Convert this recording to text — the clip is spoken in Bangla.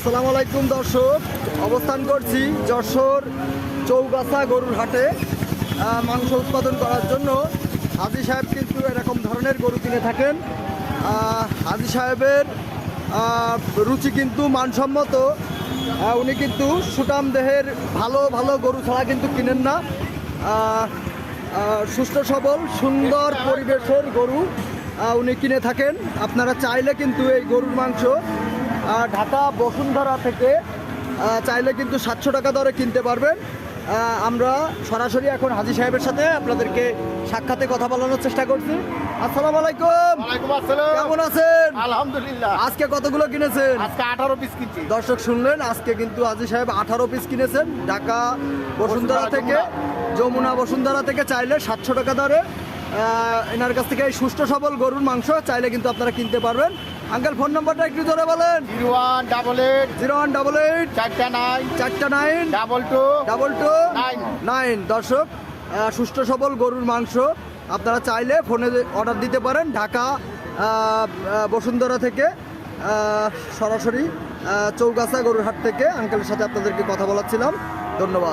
আসসালামু আলাইকুম, দর্শক। অবস্থান করছি যশোর চৌগাছা গরুর হাটে মাংস উৎপাদন করার জন্য। হাজি সাহেব কিন্তু এরকম ধরনের গরু কিনে থাকেন। হাজি সাহেবের রুচি কিন্তু মানসম্মত। উনি কিন্তু সুটাম দেহের ভালো ভালো গরু ছাড়া কিন্তু কিনেন না। সুস্থ, সবল, সুন্দর পরিবেশের গরু উনি কিনে থাকেন। আপনারা চাইলে কিন্তু এই গরুর মাংস ঢাকা বসুন্ধরা থেকে চাইলে কিন্তু সাতশো টাকা দরে কিনতে পারবেন। আমরা সরাসরি এখন হাজি সাহেবের সাথে আপনাদেরকে সাক্ষাতে কথা বলানোর চেষ্টা করছি। আসসালামু আলাইকুম। কেমন আছেন? আলহামদুলিল্লাহ। আজকে কতগুলো কিনেছেন? আজকে আঠারো পিস কিনছি। দর্শক শুনলেন আজকে কিন্তু হাজি সাহেব আঠারো পিস কিনেছেন। ঢাকা বসুন্ধরা বসুন্ধরা, থেকে যমুনা। বসুন্ধরা থেকে চাইলে সাতশো টাকা দরে। এনার কাছ থেকে এই সুস্থ সবল গরুর মাংস চাইলে কিন্তু আপনারা কিনতে পারবেন। আঙ্কেল ফোন নাম্বারটা একটু ধরে বলেন। Zero one double eight zero one double eight চারটা নাইন চারটা nine double two double two nine. Nine. দর্শক সুস্থ সবল গরুর মাংস আপনারা চাইলে ফোনে অর্ডার দিতে পারেন ঢাকা বসুন্ধরা থেকে সরাসরি চৌগাছা গরুর হাট থেকে। আঙ্কেলের সাথে আপনাদেরকে কথা বলাচ্ছিলাম। ধন্যবাদ।